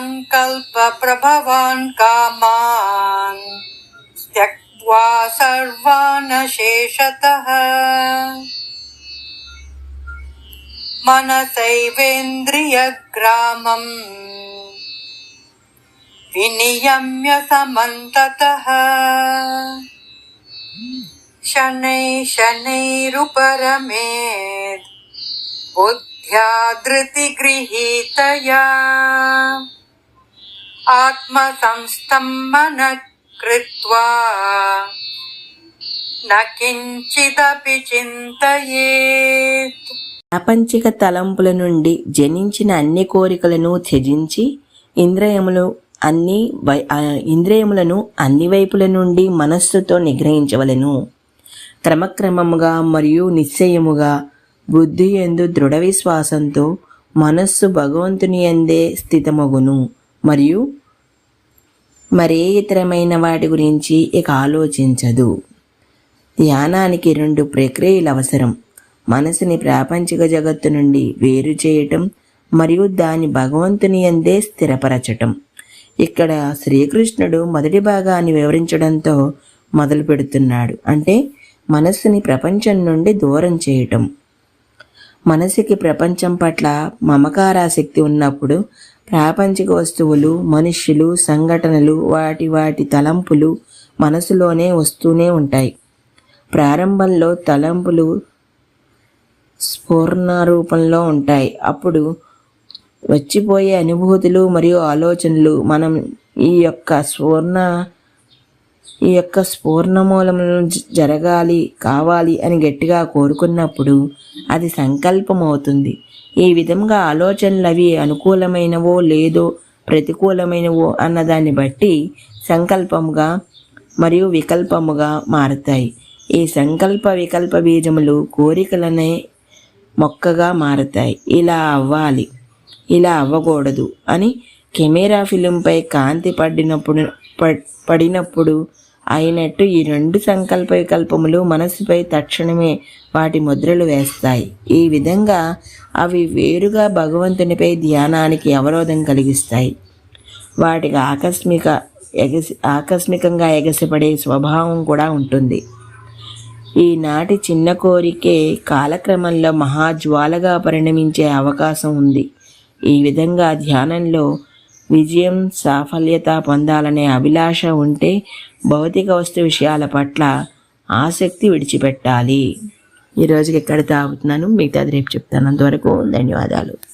सङ्कल्पप्रभवान् कामान् त्यक्त्वा सर्वान् शेषतः मनसैवेन्द्रियग्रामम् विनियम्य समन्ततः। शनै शनैरुपरमेत् बुद्ध्या धृतिगृहीतया आत्मसंस्थं मनः कृत्वा न किञ्चिदपि चिन्तयेत् ప్రాపంచిక తలంపుల నుండి జనించిన అన్ని కోరికలను త్యజించి ఇంద్రియములు అన్ని వై ఆ ఇంద్రియములను అన్ని వైపుల నుండి మనస్సుతో నిగ్రహించవలెను క్రమక్రమముగా మరియు నిశ్చయముగా బుద్ధి ఎందు దృఢ విశ్వాసంతో మనస్సు భగవంతుని ఎందే స్థితమగును మరియు మరే ఇతరమైన వాటి గురించి ఇక ఆలోచించదు. ధ్యానానికి రెండు ప్రక్రియలు అవసరం. మనసుని ప్రాపంచిక జగత్తు నుండి వేరు చేయటం మరియు దాని భగవంతుని అందే స్థిరపరచటం. ఇక్కడ శ్రీకృష్ణుడు మొదటి భాగాన్ని వివరించడంతో మొదలు పెడుతున్నాడు. అంటే మనస్సుని ప్రపంచం నుండి దూరం చేయటం. మనసుకి ప్రపంచం పట్ల మమకారాసక్తి ఉన్నప్పుడు ప్రాపంచిక వస్తువులు మనుష్యులు సంఘటనలు వాటి వాటి తలంపులు మనసులోనే వస్తూనే ఉంటాయి. ప్రారంభంలో తలంపులు స్ఫూర్ణ రూపంలో ఉంటాయి. అప్పుడు వచ్చిపోయే అనుభూతులు మరియు ఆలోచనలు మనం ఈ యొక్క స్ఫూర్ణ ఈ యొక్క స్ఫూర్ణమూలములను జ- జరగాలి కావాలి అని గట్టిగా కోరుకున్నప్పుడు అది సంకల్పం అవుతుంది ఈ విధంగా ఆలోచనలు అవి అనుకూలమైనవో లేదో ప్రతికూలమైనవో అన్నదాన్ని బట్టి సంకల్పముగా మరియు వికల్పముగా మారతాయి. ఈ సంకల్ప వికల్ప బీజములు కోరికలనే మొక్కగా మారతాయి. ఇలా అవ్వాలి ఇలా అవ్వకూడదు అని కెమెరా ఫిలింపై కాంతి పడినప్పుడు ప- పడినప్పుడు అయినట్టు ఈ రెండు సంకల్ప వికల్పములు మనసుపై తక్షణమే వాటి ముద్రలు వేస్తాయి. ఈ విధంగా అవి వేరుగా భగవంతునిపై ధ్యానానికి అవరోధం కలిగిస్తాయి. వాటికి ఆకస్మిక ఎగసి ఆకస్మికంగా ఎగసిపడే స్వభావం కూడా ఉంటుంది. ఈనాటి చిన్న కోరికే కాలక్రమంలో మహాజ్వాలగా పరిణమించే అవకాశం ఉంది. ఈ విధంగా ధ్యానంలో విజయం సాఫల్యత పొందాలనే అభిలాష ఉంటే భౌతిక వస్తు విషయాల పట్ల ఆసక్తి విడిచిపెట్టాలి. ఈ రోజుకి ఎక్కడ తాగుతున్నాను? మిగతాది రేపు చెప్తాను. అంతవరకు ధన్యవాదాలు.